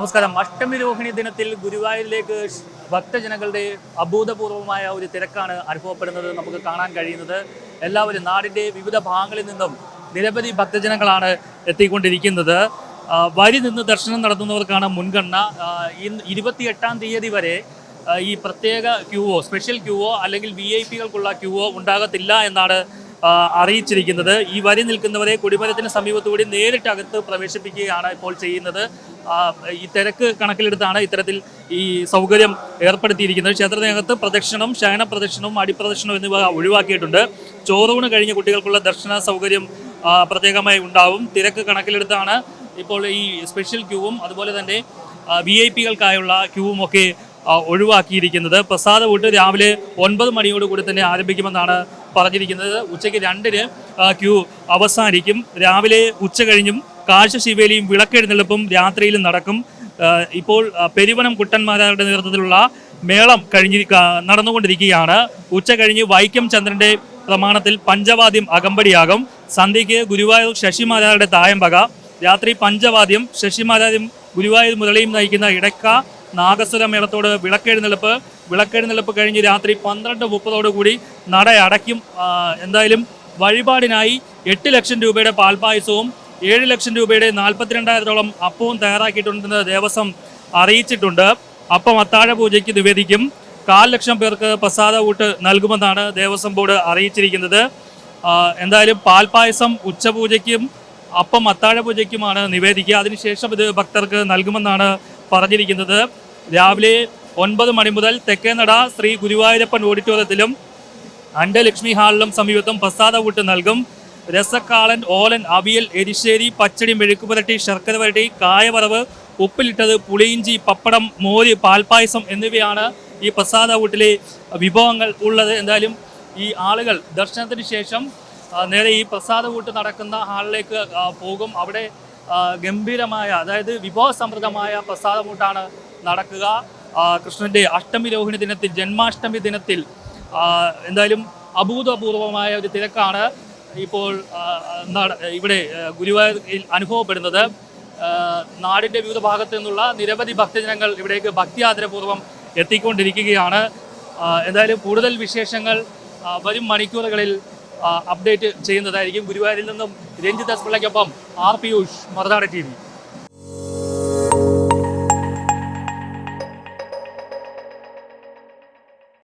നമസ്കാരം. അഷ്ടമി രോഹിണി ദിനത്തിൽ ഗുരുവായൂരിലേക്ക് ഭക്തജനങ്ങളുടെ അഭൂതപൂർവമായ ഒരു തിരക്കാണ് അനുഭവപ്പെടുന്നത് നമുക്ക് കാണാൻ കഴിയുന്നത്. എല്ലാവരും നാടിന്റെ വിവിധ ഭാഗങ്ങളിൽ നിന്നും നിരവധി ഭക്തജനങ്ങളാണ് എത്തിക്കൊണ്ടിരിക്കുന്നത്. വരി നിന്ന് ദർശനം നടത്തുന്നവർക്കാണ് മുൻഗണന. ഇന്ന് ഇരുപത്തിയെട്ടാം തീയതി വരെ ഈ പ്രത്യേക ക്യൂവോ സ്പെഷ്യൽ ക്യൂവോ അല്ലെങ്കിൽ വി ഐ പികൾക്കുള്ള ക്യൂവോ ഉണ്ടാകത്തില്ല എന്നാണ് അറിയിച്ചിരിക്കുന്നത്. ഈ വരി നിൽക്കുന്നവരെ കുടിമരത്തിന് സമീപത്തുകൂടി നേരിട്ട് അകത്ത് പ്രവേശിപ്പിക്കുകയാണ് ഇപ്പോൾ ചെയ്യുന്നത്. ഈ തിരക്ക് കണക്കിലെടുത്താണ് ഇത്തരത്തിൽ ഈ സൗകര്യം ഏർപ്പെടുത്തിയിരിക്കുന്നത്. ക്ഷേത്രത്തിനകത്ത് പ്രദക്ഷിണം ശയന പ്രദക്ഷിണവും അടിപ്രദക്ഷിണവും എന്നിവ ഒഴിവാക്കിയിട്ടുണ്ട്. ചോറൂണ് കഴിഞ്ഞ കുട്ടികൾക്കുള്ള ദർശന സൗകര്യം പ്രത്യേകമായി ഉണ്ടാവും. തിരക്ക് കണക്കിലെടുത്താണ് ഇപ്പോൾ ഈ സ്പെഷ്യൽ ക്യൂവും അതുപോലെ തന്നെ വി ഐ പികൾക്കായുള്ള ക്യൂവും ഒക്കെ ഒഴിവാക്കിയിരിക്കുന്നത്. പ്രസാദ വോട്ട് രാവിലെ ഒൻപത് മണിയോടുകൂടി തന്നെ ആരംഭിക്കുമെന്നാണ് പറഞ്ഞിരിക്കുന്നത്. ഉച്ചയ്ക്ക് രണ്ടിന് ക്യൂ അവസാനിക്കും. രാവിലെ ഉച്ച കഴിഞ്ഞും കാഴ്ച ശിവേലിയും വിളക്കെഴുന്നള്ളിപ്പും രാത്രിയിലും നടക്കും. ഇപ്പോൾ പെരുവനം കുട്ടന്മാരുടെ നേതൃത്വത്തിലുള്ള മേളം കഴിഞ്ഞി നടന്നുകൊണ്ടിരിക്കുകയാണ്. ഉച്ച കഴിഞ്ഞ് വൈക്കം ചന്ദ്രന്റെ പ്രമാണത്തിൽ പഞ്ചവാദ്യം അകമ്പടിയാകും. സന്ധ്യയ്ക്ക് ഗുരുവായൂർ ശശിമാരാരുടെ തായമ്പക. രാത്രി പഞ്ചവാദ്യം ശശിമാരാരും ഗുരുവായൂർ മുരളിയും നയിക്കുന്ന ഇടക്ക നാഗസ്വര മേളത്തോട് വിളക്കെഴുന്നള്ളിപ്പ്. വിളക്കെഴുന്നള്ളിപ്പ് കഴിഞ്ഞ് രാത്രി പന്ത്രണ്ട് മുപ്പതോടുകൂടി നട അടയ്ക്കും. എന്തായാലും വഴിപാടിനായി എട്ട് ലക്ഷം രൂപയുടെ പാൽപായസവും ഏഴ് ലക്ഷം രൂപയുടെ നാൽപ്പത്തിരണ്ടായിരത്തോളം അപ്പവും തയ്യാറാക്കിയിട്ടുണ്ടെന്ന് ദേവസ്വം അറിയിച്ചിട്ടുണ്ട്. അപ്പം അത്താഴ പൂജയ്ക്ക് നിവേദിക്കും. കാൽ ലക്ഷം പേർക്ക് പ്രസാദ ഊട്ട് നൽകുമെന്നാണ് ദേവസ്വം ബോർഡ് അറിയിച്ചിരിക്കുന്നത്. എന്തായാലും പാൽപായസം ഉച്ചപൂജയ്ക്കും അപ്പം അത്താഴ പൂജയ്ക്കുമാണ് നിവേദിക്കുക. അതിനുശേഷം ഇത് ഭക്തർക്ക് നൽകുമെന്നാണ് പറഞ്ഞിരിക്കുന്നത് രാവിലെ ഒൻപത് മണി മുതൽ തെക്കേനട ശ്രീ ഗുരുവായൂരപ്പൻ ഓഡിറ്റോറിയത്തിലും അണ്ടലക്ഷ്മി ഹാളിലും സമീപത്തും പ്രസാദ ഊട്ട് നൽകും. രസക്കാളൻ ഓലൻ അവിയൽ എരിശ്ശേരി പച്ചടി മെഴുക്ക് പുരട്ടി ശർക്കര പുരട്ടി കായവറവ് ഉപ്പിലിട്ടത് പുളിയിഞ്ചി പപ്പടം മോര് പാൽപ്പായസം എന്നിവയാണ് ഈ പ്രസാദ ഊട്ടിലെ വിഭവങ്ങൾ ഉള്ളത്. എന്തായാലും ഈ ആളുകൾ ദർശനത്തിന് ശേഷം നേരെ ഈ പ്രസാദ ഊട്ട് നടക്കുന്ന ഹാളിലേക്ക് പോകും. അവിടെ ഗംഭീരമായ അതായത് വിഭവസമൃദ്ധമായ പ്രസാദമൂട്ടാണ് നടക്കുക. കൃഷ്ണന്റെ അഷ്ടമി രോഹിണി ദിനത്തിൽ ജന്മാഷ്ടമി ദിനത്തിൽ എന്തായാലും അഭൂതപൂർവമായ ഒരു തിരക്കാണ് ഇപ്പോൾ ഇവിടെ ഗുരുവായൂരിൽ അനുഭവപ്പെടുന്നത്. നാടിന്റെ വിവിധ ഭാഗത്തു നിന്നുള്ള നിരവധി ഭക്തജനങ്ങൾ ഇവിടേക്ക് ഭക്തി ആദരപൂർവം എത്തിക്കൊണ്ടിരിക്കുകയാണ് എന്തായാലും കൂടുതൽ വിശേഷങ്ങൾ വരും മണിക്കൂറുകളിൽ അപ്ഡേറ്റ് ചെയ്യുന്നതായിരിക്കും. ഗുരുവായൂരിൽ നിന്നും രഞ്ജിത്ത് എസ് പിള്ളയ്ക്കൊപ്പം R Piyush Marunad T V.